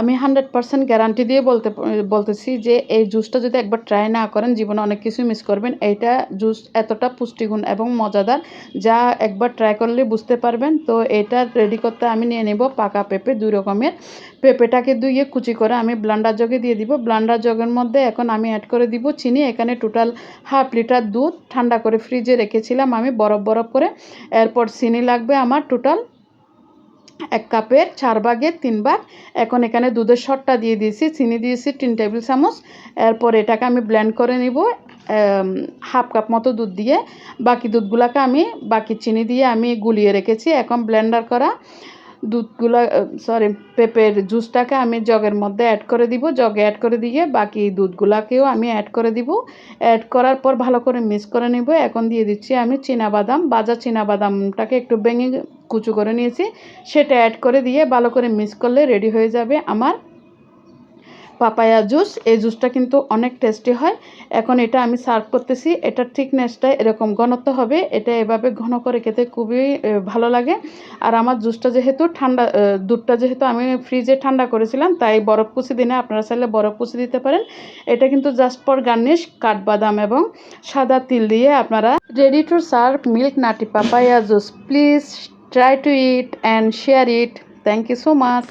আমি hundred percent guarantee দিয়ে বলতে, বলতেছি যে এই জুসটা যদি একবার ট্রাই না করেন, জীবনে অনেক কিছু মিস করবেন। এইটা জুস এতটা পুষ্টিগুণ এবং মজাদার, যা একবার ট্রাই করলে বুঝতে পারবেন। তো এটা রেডি করতে আমি নিয়ে নেব পাকা পেঁপে, দুই রকমের। পেঁপেটাকে ধুয়ে কুচি করে আমি ব্লান্ডার জগে দিয়ে দিব। ব্লান্ডার জগের মধ্যে এখন আমি অ্যাড করে দিব চিনি। এখানে টোটাল হাফ লিটার দুধ ঠান্ডা করে ফ্রিজে রেখেছিলাম আমি বরফ বরফ করে। এরপর চিনি লাগবে আমার টোটাল এক কাপের, চার ভাগের তিন ভাগ এখন এখানে দুধের শটটা দিয়ে দিয়েছি, চিনি দিয়েছি, তিন টেবিল চামচ। এরপর এটাকে আমি ব্লেন্ড করে নিব হাফ কাপ মতো দুধ দিয়ে। বাকি দুধগুলাকে আমি, বাকি চিনি দিয়ে আমি গুলিয়ে রেখেছি। এখন ব্লেন্ডার করা দুধগুলো সরি পেঁপের জুসটাকে আমি জগের মধ্যে অ্যাড করে দিব। জগে অ্যাড করে দিয়ে বাকি দুধগুলাকেও আমি অ্যাড করে দিব। অ্যাড করার পর ভালো করে মিক্স করে নিব। এখন দিয়ে দিচ্ছি আমি বাদাম বাজা বাদামটাকে একটু ভেঙে কুচু করে নিয়েছি। সেটা অ্যাড করে দিয়ে ভালো করে মিক্স করলে রেডি হয়ে যাবে আমার পাপায়া জুস এই জুসটা কিন্তু অনেক টেস্টি হয়। এখন এটা আমি সার্ভ করতেছি। এটার থিকনেসটা এরকম ঘনত্ব হবে। এটা এভাবে ঘন করে খেতে খুবই ভালো লাগে। আর আমার জুসটা যেহেতু ঠান্ডা দুধটা যেহেতু আমি ফ্রিজে ঠান্ডা করেছিলাম, তাই বরফ কুচি দিনে আপনারা চাইলে বরফ কুচি দিতে পারেন। এটা কিন্তু জাস্ট ফর গার্নিশ কাঠবাদাম এবং সাদা তিল দিয়ে আপনারা ready to serve milk nutty papaya juice please try to eat and share it thank you so much